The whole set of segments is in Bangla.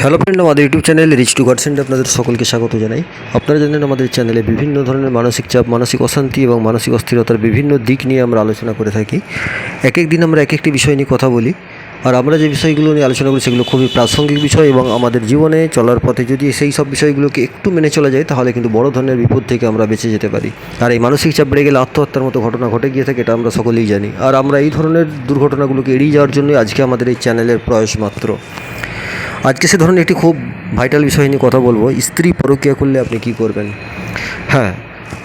হ্যালো ফ্রেন্ড আমাদের YouTube channel rich to god আপনাদের সকলকে স্বাগত জানাই। আপনারা জানেন আমাদের চ্যানেলে বিভিন্ন ধরনের মানসিক চাপ, মানসিক অশান্তি এবং মানসিক অস্থিরতার বিভিন্ন দিক নিয়ে আমরা আলোচনা করে থাকি। এক এক দিন আমরা এক একটি বিষয় নিয়ে কথা বলি। আর আমরা যে বিষয়গুলো নিয়ে আলোচনা করি সেগুলো খুবই প্রাসঙ্গিক বিষয় এবং আমাদের জীবনে চলার পথে যদি সেই সব বিষয়গুলোকে একটু মেনে চলা যায়, তাহলে কিন্তু বড় ধরনের বিপদ থেকে আমরা বেঁচে যেতে পারি। আর এই মানসিক চাপ বেড়ে গেলে আত্মহত্যার মতো ঘটনা ঘটে গিয়ে থাকে, এটা আমরা সকলেই জানি। আর আমরা এই ধরনের দুর্ঘটনাগুলোকে এড়িয়ে যাওয়ার জন্যই আজকে আমাদের এই চ্যানেলের প্রয়াস মাত্র। আজকে সে ধরনের একটি খুব ভাইটাল বিষয় নিয়ে কথা বলব। স্ত্রী পরকীয়া করলে আপনি কি করবেন? হ্যাঁ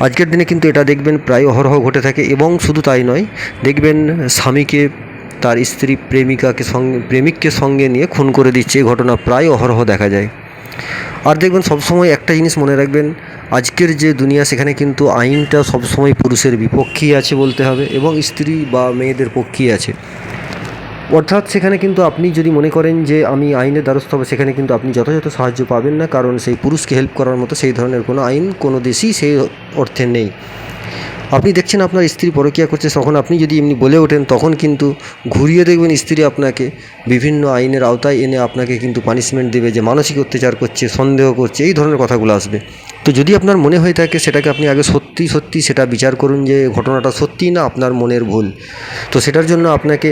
আজকের দিনে কিন্তু এটা দেখবেন প্রায় অহরহ ঘটে থাকে এবং শুধু তাই নয়, দেখবেন স্বামীকে তার স্ত্রী প্রেমিকাকে সঙ্গে, প্রেমিককে সঙ্গে নিয়ে খুন করে দিচ্ছে। এই ঘটনা প্রায় অহরহ দেখা যায়। আর দেখবেন, সবসময় একটা জিনিস মনে রাখবেন, আজকের যে দুনিয়া, সেখানে কিন্তু আইনটা সবসময় পুরুষের বিপক্ষেই আছে বলতে হবে এবং স্ত্রী বা মেয়েদের পক্ষেই আছে। অর্থাৎ সেখানে কিন্তু আপনি যদি মনে করেন যে আমি আইনের দ্বারস্থ হব, সেখানে কিন্তু আপনি যথাযথ সাহায্য পাবেন না, কারণ সেই পুরুষকে হেল্প করার মতো সেই ধরনের কোনো আইন কোনো দেশই সেই অর্থে নেই। আপনি দেখছেন আপনার স্ত্রী পরকীয়া করছে, তখন আপনি যদি এমনি বলে ওঠেন, তখন কিন্তু ঘুরিয়ে দেখবেন স্ত্রী আপনাকে বিভিন্ন আইনের আওতায় এনে আপনাকে কিন্তু পানিশমেন্ট দেবে যে মানসিক অত্যাচার করছে, সন্দেহ করছে, এই ধরনের কথাগুলো আসবে। তো যদি আপনার মনে হয়ে থাকে সেটাকে আপনি আগে সত্যি সত্যি সেটা বিচার করুন যে ঘটনাটা সত্যি না, আপনার মনের ভুল। তো সেটার জন্য আপনাকে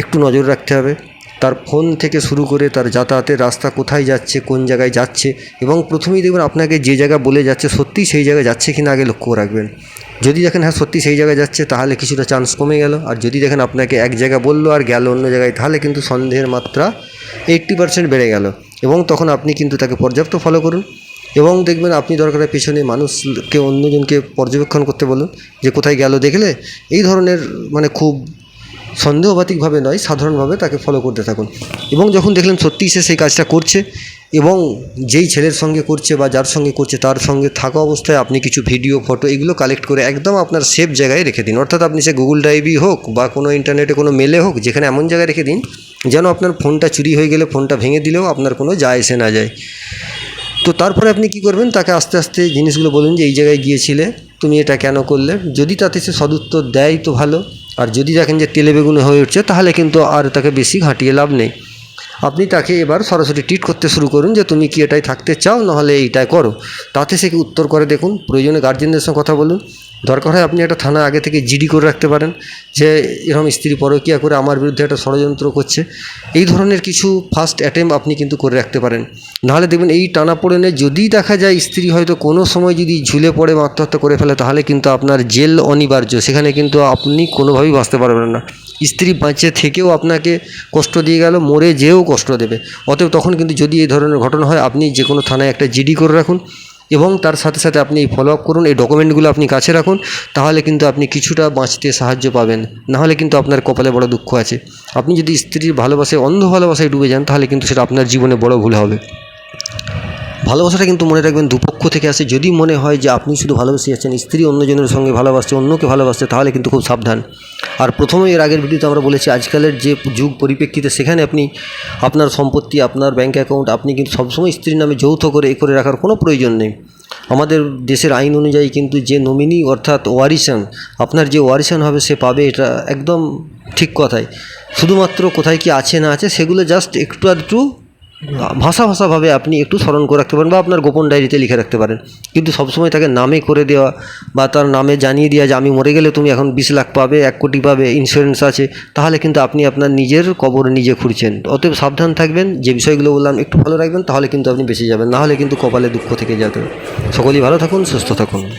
একটু নজর রাখতে হবে। তার ফোন থেকে শুরু করে তার যাতায়াতের রাস্তা কোথায় যাচ্ছে, কোন জায়গায় যাচ্ছে এবং প্রথমেই দেখবেন আপনাকে যে জায়গা বলে যাচ্ছে সত্যি সেই জায়গায় যাচ্ছে কিনা আগে লক্ষ্য রাখবেন। যদি দেখেন হ্যাঁ সত্যি সেই জায়গায় যাচ্ছে তাহলে কিছুটা চান্স কমে গেল। আর যদি দেখেন আপনাকে এক জায়গা বলল আর গেল অন্য জায়গায় তাহলে কিন্তু সন্দেহের মাত্রা এইট্টি পার্সেন্ট বেড়ে গেল এবং তখন আপনি কিন্তু তাকে পর্যাপ্ত ফলো করুন। এবং দেখবেন আপনি দরকারের পেছনে মানুষকে অন্যজনকে পর্যবেক্ষণ করতে বলুন যে কোথায় গেল দেখলে। এই ধরনের মানে খুব সন্দেহবাতিকভাবে নয়, সাধারণভাবে তাকে ফলো করতে থাকুন। এবং যখন দেখলেন সত্যিই সে সেই কাজটা করছে এবং যেই ছেলের সঙ্গে করছে বা যার সঙ্গে করছে, তার সঙ্গে থাকা অবস্থায় আপনি কিছু ভিডিও ফটো এগুলো কালেক্ট করে একদম আপনার সেফ জায়গায় রেখে দিন। অর্থাৎ আপনি সে গুগল ড্রাইভই হোক বা কোনো ইন্টারনেটে কোনো মেলে হোক, যেখানে এমন জায়গায় রেখে দিন যেন আপনার ফোনটা চুরি হয়ে গেলে ফোনটা ভেঙে দিলেও আপনার কোনো যায় এসে না যায়। তো তারপরে আপনি কি করবেন? তাকে আস্তে আস্তে জিনিসগুলো বলুন যে, এই জায়গায় গিয়েছিলে, তুমি এটা কেন করলে? যদি তাতে সে সদুত্তর দেয় তো ভালো। আর যদি দেখেন যে তেলে বেগুনে হয়ে উঠছে, তাহলে কিন্তু আর তাকে বেশি ঘাঁটিয়ে লাভ নেই। আপনি তাকে এবার সরাসরি ট্রিট করতে শুরু করুন যে তুমি কি এটাই থাকতে চাও, নাহলে এইটাই করো। তাতে সে কি উত্তর করে দেখুন, প্রয়োজনে গার্জেনদের সঙ্গে কথা বলুন। দরকার হয় আপনি একটা থানা আগে থেকে জিডি করে রাখতে পারেন যে এরকম স্ত্রী পরকীয়া করে আমার বিরুদ্ধে একটা ষড়যন্ত্র করছে। এই ধরনের কিছু ফার্স্ট অ্যাটেম্প আপনি কিন্তু করে রাখতে পারেন। নাহলে দেখবেন এই টানা পড়েনে যদি দেখা যায় স্ত্রী হয়তো কোনো সময় যদি ঝুলে পড়ে আত্মহত্যা করে ফেলে, তাহলে কিন্তু আপনার জেল অনিবার্য। সেখানে কিন্তু আপনি কোনোভাবেই বাঁচতে পারবেন না। স্ত্রী বাঁচে থেকেও আপনাকে কষ্ট দিয়ে গেল, মরে যেও কষ্ট দেবে। অতএব তখন কিন্তু যদি এই ধরনের ঘটনা হয়, আপনি যে কোনো থানায় একটা জিডি করে রাখুন এবং তার সাথে সাথে আপনি এই ফলো আপ করুন, এই ডকুমেন্টগুলো আপনি কাছে রাখুন, তাহলে কিন্তু আপনি কিছুটা বাঁচতে সাহায্য পাবেন। নাহলে কিন্তু আপনার কপালে বড় দুঃখ আছে। আপনি যদি স্ত্রীর ভালোবাসায়, অন্ধ ভালোবাসায় ডুবে যান, তাহলে কিন্তু সেটা আপনার জীবনে বড় ভুল হবে। ভালোবাসাটা কিন্তু মনে রাখবেন দুপক্ষ থেকে আসে। যদি মনে হয় যে আপনি শুধু ভালোবেসে যাচ্ছেন, স্ত্রী অন্যজনের সঙ্গে ভালোবাসছে, অন্যকে ভালোবাসছে, তাহলে কিন্তু খুব সাবধান। আর প্রথমেই এর আগের ভিডিওতে আমরা বলেছি, আজকালের যে যুগ পরিপ্রেক্ষিতে সেখানে আপনি আপনার সম্পত্তি, আপনার ব্যাঙ্ক অ্যাকাউন্ট আপনি কিন্তু সবসময় স্ত্রীর নামে যৌথ করে এ করে রাখার কোনো প্রয়োজন নেই। আমাদের দেশের আইন অনুযায়ী কিন্তু যে নমিনি অর্থাৎ ওয়ারিশান, আপনার যে ওয়ারিশান হবে সে পাবে এটা একদম ঠিক কথাই। শুধুমাত্র কোথায় কি আছে না আছে সেগুলো জাস্ট একটু আধটু ভাষা ভাষাভাবে আপনি একটু স্মরণ করে রাখতে পারেন বা আপনার গোপন ডায়েরিতে লিখে রাখতে পারেন। কিন্তু সবসময় তাকে নামে করে দেওয়া বা তার নামে জানিয়ে দেওয়া যে আমি মরে গেলে তুমি এখন বিশ লাখ পাবে, এক কোটি পাবে ইন্স্যুরেন্স আছে, তাহলে কিন্তু আপনি আপনার নিজের কবর নিজে খুঁড়ছেন। অতএব সাবধান থাকবেন, যে বিষয়গুলো বললাম একটু ভালো রাখবেন, তাহলে কিন্তু আপনি বেঁচে যাবেন নাহলে কিন্তু কপালে দুঃখ থেকে যাবে। সকলেই ভালো থাকুন, সুস্থ থাকুন।